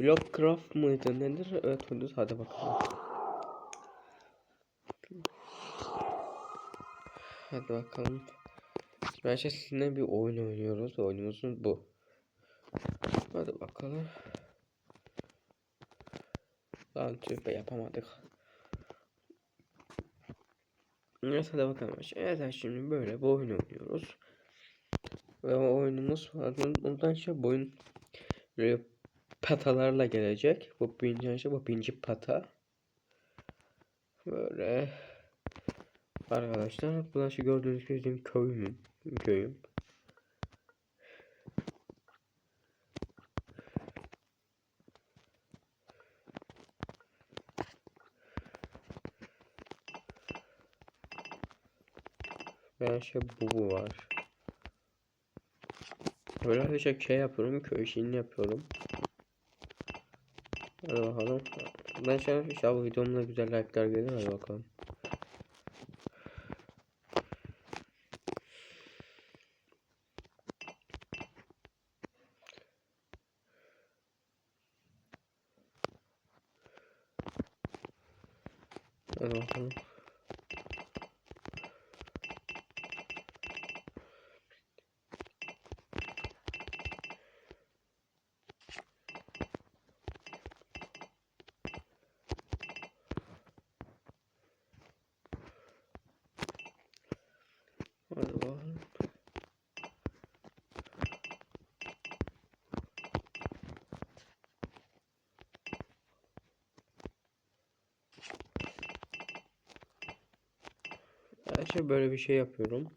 Blockcraft mıydı nedir? Evet oynuyoruz hadi bakalım. Hadi bakalım. Ben şimdi sizinle bir oyun oynuyoruz. Oyunumuzun bu. Hadi bakalım. Lan tüh be yapamadık. Neyse hadi bakalım. Evet şimdi böyle bir oyun oynuyoruz. Ve oyunumuz ondan şey boyun patalarla gelecek. Bu birinci şey bu birinci pata. Böyle arkadaşlar bu şu gördüğünüz gibi bizim köyüm köyüm. Ben şey bu bu var. Böyle arkadaşlar şey yapıyorum köy işini yapıyorum. Hadi bakalım. Ben şu an inşallah videomda güzel like'lar gelir hadi bakalım. Hadi bakalım. Hadi bakalım. Şey böyle bir şey yapıyorum.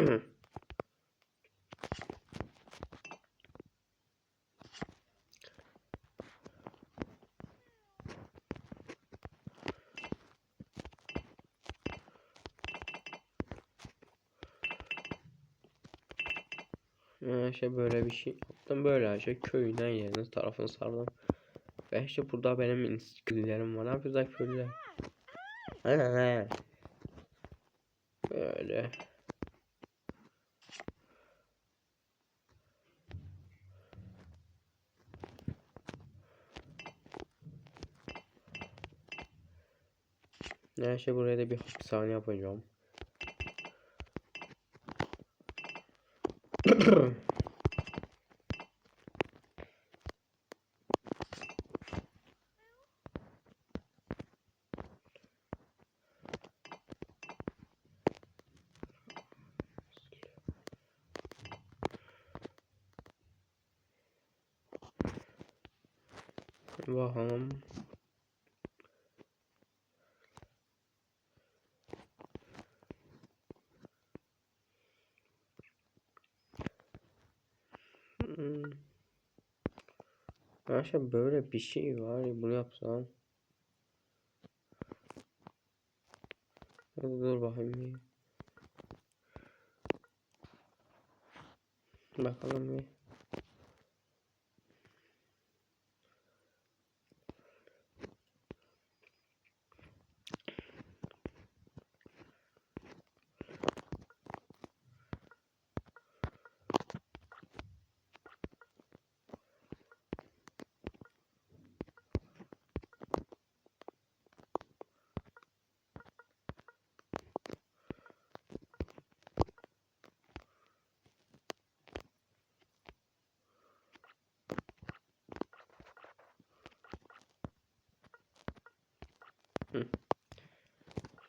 işte böyle bir şey yaptım. Böyle şey köyünden yerine tarafını sardım. Ve işte burada benim insküllerim var. Ne yapacağız köylüler? Böyle. Neyse buraya da bir hapishane yapacağım. Bakalım. Hmm. Arkadaşlar böyle bir şey var. Bunu yapsam. Dur bakayım. Bakalım bir.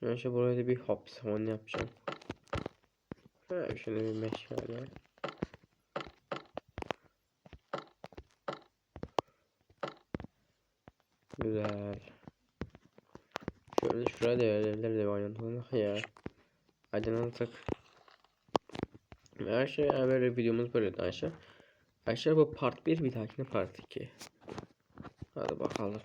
İşte buraya da bir hapishane yapacağım. Ha, şöyle bir meşale. Güzel. Şöyle şuraya da yerlerleri de oynatılmak ya. Aydınlattık. Ve her şey böyle videomuz böyle arkadaşlar. Arkadaşlar bu part 1 bir dahakine part 2. Hadi bakalım.